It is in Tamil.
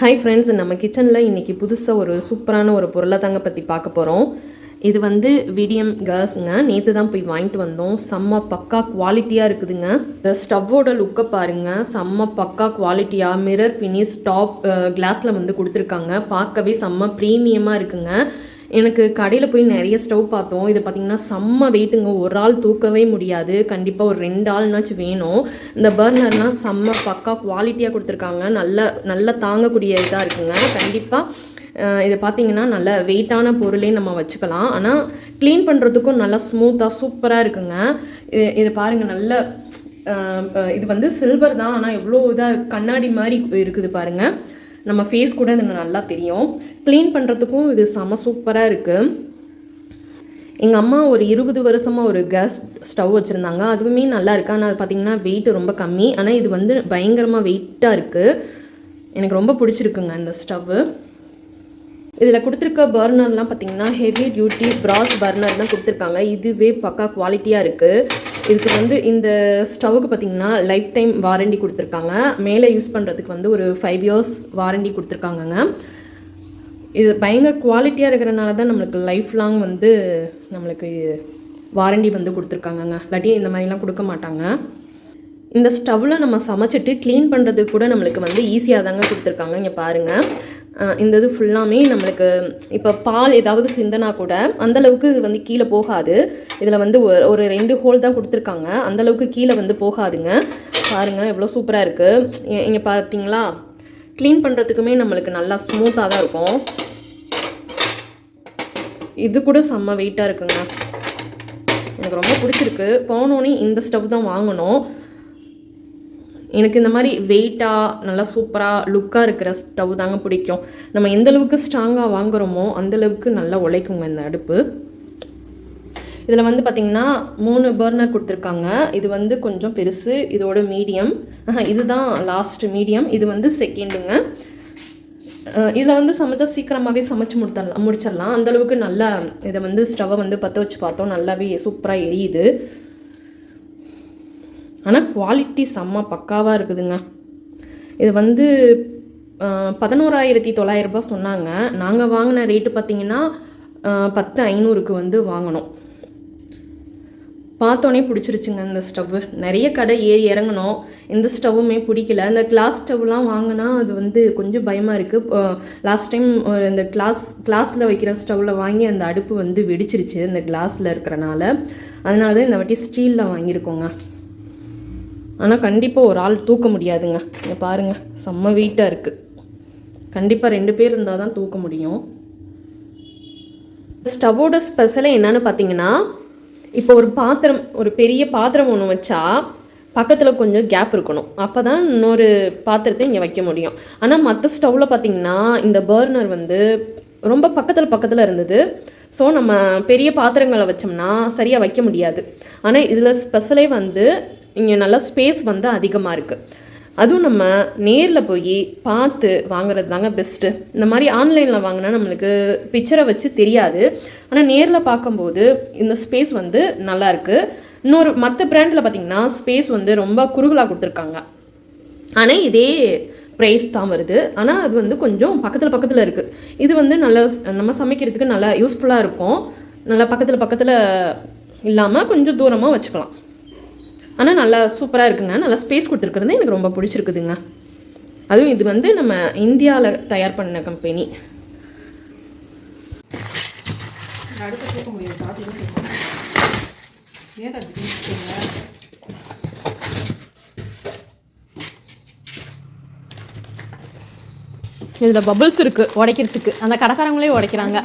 ஹாய் ஃப்ரெண்ட்ஸ் நம்ம கிச்சனில் இன்றைக்கி புதுசாக ஒரு சூப்பரான ஒரு பொருளை தாங்க பற்றி பார்க்க போகிறோம் இது வந்து விடியம் கேர்ஸுங்க நேற்று தான் போய் வாங்கிட்டு வந்தோம். செம்ம பக்கா குவாலிட்டியாக இருக்குதுங்க. இந்த ஸ்டவ்வோட லுக்கை பாருங்கள் செம்ம பக்கா குவாலிட்டியாக மிரர் ஃபினிஷ் டாப் கிளாஸில் வந்து கொடுத்துருக்காங்க. பார்க்கவே செம்ம ப்ரீமியமாக இருக்குங்க. எனக்கு கடையில் போய் நிறைய ஸ்டவ் பார்த்தோம். இது பார்த்திங்கன்னா செம்ம வெயிட்டுங்க ஒரு ஆள் தூக்கவே முடியாது. கண்டிப்பாக ஒரு ரெண்டு ஆள்னாச்சும் வேணும். இந்த பர்னர்னால் செம்ம பக்கா குவாலிட்டியாக கொடுத்துருக்காங்க. நல்ல நல்ல தாங்கக்கூடிய இதாக இருக்குங்க. கண்டிப்பாக இது பார்த்தீங்கன்னா நல்ல வெயிட்டான பொருளே நம்ம வச்சுக்கலாம். ஆனால் க்ளீன் பண்ணுறதுக்கும் நல்லா ஸ்மூத்தாக சூப்பராக இருக்குங்க. இது இது பாருங்கள் நல்ல இது வந்து சில்வர் தான். ஆனால் எவ்வளோ இதாக கண்ணாடி மாதிரி இருக்குது பாருங்கள் நம்ம ஃபேஸ் கூட இது நல்லா தெரியும். க்ளீன் பண்ணுறதுக்கும் இது செம சூப்பராக இருக்குது எங்கள் அம்மா ஒரு இருபது வருஷமாக ஒரு கேஸ் ஸ்டவ் வச்சுருந்தாங்க. அதுவுமே நல்லா இருக்குது ஆனால் அது பார்த்திங்கன்னா வெயிட் ரொம்ப கம்மி. ஆனால் இது வந்து பயங்கரமாக வெயிட்டாக இருக்குது எனக்கு ரொம்ப பிடிச்சிருக்குங்க இந்த ஸ்டவ்வு இதில் கொடுத்துருக்க பர்னர்லாம் பார்த்திங்கன்னா ஹெவி டியூட்டி ப்ராஸ் பர்னர் தான் கொடுத்துருக்காங்க. இதுவே பக்கா குவாலிட்டியாக இருக்குது இதுக்கு வந்து இந்த ஸ்டவ்வுக்கு பார்த்தீங்கன்னா லைஃப் டைம் வாரண்டி கொடுத்துருக்காங்க. மேலே யூஸ் பண்ணுறதுக்கு வந்து ஒரு ஃபைவ் இயர்ஸ் வாரண்டி கொடுத்துருக்காங்கங்க. இது பயங்கர குவாலிட்டியாக இருக்கிறனால தான் நம்மளுக்கு லைஃப் லாங் வந்து நம்மளுக்கு வாரண்டி வந்து கொடுத்துருக்காங்கங்க. இல்லாட்டி இந்த மாதிரிலாம் கொடுக்க மாட்டாங்க. இந்த ஸ்டவ்வில் நம்ம சமைச்சிட்டு க்ளீன் பண்ணுறதுக்கு கூட நம்மளுக்கு வந்து ஈஸியாக தாங்க கொடுத்துருக்காங்க. இங்கே பாருங்கள் இந்த இது ஃபுல்லாமே நம்மளுக்கு இப்போ பால் ஏதாவது சிந்தனா கூட அந்தளவுக்கு இது வந்து கீழே போகாது. இதில் வந்து ஒரு ரெண்டு ஹோல் தான் கொடுத்துருக்காங்க. அந்தளவுக்கு கீழே வந்து போகாதுங்க. பாருங்கள் எவ்வளோ சூப்பராக இருக்குது இங்கே பார்த்தீங்களா க்ளீன் பண்ணுறதுக்குமே நம்மளுக்கு நல்லா ஸ்மூத்தாக தான் இருக்கும். இது கூட செம்ம வெயிட்டாக இருக்குங்க. எனக்கு ரொம்ப பிடிச்சிருக்கு. போனோடனே இந்த ஸ்டவ் தான் வாங்கணும். எனக்கு இந்த மாதிரி வெயிட்டாக நல்லா சூப்பராக லுக்காக இருக்கிற ஸ்டவ் தாங்க பிடிக்கும். நம்ம எந்த அளவுக்கு ஸ்ட்ராங்காக வாங்குறோமோ அந்த அளவுக்கு நல்லா உழைக்குங்க இந்த அடுப்பு. இதில் வந்து பார்த்திங்கன்னா மூணு பர்னர் கொடுத்துருக்காங்க. இது வந்து கொஞ்சம் பெருசு இதோட மீடியம் இதுதான் லாஸ்ட் மீடியம் இது வந்து செகண்டுங்க இதில் வந்து சமைச்சா சீக்கிரமாகவே சமைச்சு முடித்தரலாம் முடிச்சிடலாம். அந்தளவுக்கு நல்லா இதை வந்து ஸ்டவ்வை வந்து பற்ற வச்சு பார்த்தோம். நல்லாவே சூப்பராக எரியுது. ஆனால் குவாலிட்டி செம்ம பக்காவாக இருக்குதுங்க. இது வந்து பதினோராயிரத்தி தொள்ளாயிரரூபா சொன்னாங்க. நாங்கள் வாங்கின ரேட்டு பார்த்தீங்கன்னா பத்து ஐநூறுக்கு வந்து வாங்கினோம். பார்த்தோன்னே பிடிச்சிருச்சுங்க இந்த ஸ்டவ்வு. நிறைய கடை ஏறி இறங்கணும் எந்த ஸ்டவ்வுமே பிடிக்கல. இந்த கிளாஸ் ஸ்டவ்லாம் வாங்கினா அது வந்து கொஞ்சம் பயமாக இருக்குது லாஸ்ட் டைம் இந்த கிளாஸ் கிளாஸில் வைக்கிற ஸ்டவ்வில் வாங்கி அந்த அடுப்பு வந்து வெடிச்சிருச்சு இந்த கிளாஸில் இருக்கிறனால. அதனால தான் இந்த வாட்டி ஸ்டீலில் வாங்கியிருக்கோங்க. ஆனால் கண்டிப்பாக ஒரு ஆள் தூக்க முடியாதுங்க. இங்கே பாருங்கள் செம்ம வெயிட்டாக இருக்குது கண்டிப்பாக ரெண்டு பேர் இருந்தால் தான் தூக்க முடியும். ஸ்டவ்வோட ஸ்பெஷலே என்னென்னு பார்த்தீங்கன்னா இப்போ ஒரு பாத்திரம் ஒரு பெரிய பாத்திரம் ஒன்று வச்சா பக்கத்தில் கொஞ்சம் கேப் இருக்கணும். அப்போ தான் இன்னொரு பாத்திரத்தை இங்கே வைக்க முடியும். ஆனால் மற்ற ஸ்டவ்வில் பார்த்தீங்கன்னா இந்த பர்னர் வந்து ரொம்ப பக்கத்தில் பக்கத்தில் இருந்தது. ஸோ நம்ம பெரிய பாத்திரங்களை வச்சோம்னா சரியாக வைக்க முடியாது. ஆனால் இதில் ஸ்பெஷலே வந்து இங்கே நல்லா ஸ்பேஸ் வந்து அதிகமாக இருக்குது அதுவும் நம்ம நேரில் போய் பார்த்து வாங்குறது தாங்க பெஸ்ட்டு இந்த மாதிரி ஆன்லைனில் வாங்கினா நம்மளுக்கு பிக்சரை வச்சு தெரியாது. ஆனால் நேரில் பார்க்கும்போது இந்த ஸ்பேஸ் வந்து நல்லாயிருக்கு இன்னொரு மற்ற பிராண்டில் பார்த்தீங்கன்னா ஸ்பேஸ் வந்து ரொம்ப குறுகலாக கொடுத்துருக்காங்க. ஆனால் இதே ப்ரைஸ் தான் வருது. ஆனால் அது வந்து கொஞ்சம் பக்கத்தில் பக்கத்தில் இருக்குது இது வந்து நல்லா நம்ம சமைக்கிறதுக்கு நல்லா யூஸ்ஃபுல்லாக இருக்கும். நல்லா பக்கத்தில் பக்கத்தில் இல்லாமல் கொஞ்சம் தூரமாக வச்சுக்கலாம். ஆனால் நல்லா சூப்பராக இருக்குங்க. நல்லா ஸ்பேஸ் கொடுத்துருக்குறது எனக்கு ரொம்ப பிடிச்சிருக்குதுங்க. அதுவும் இது வந்து நம்ம இந்தியாவில் தயார் பண்ண கம்பெனி இதில் பபுள்ஸ் இருக்குது உடைக்கிறதுக்கு. அந்த கடைக்காரங்களே உடைக்கிறாங்க.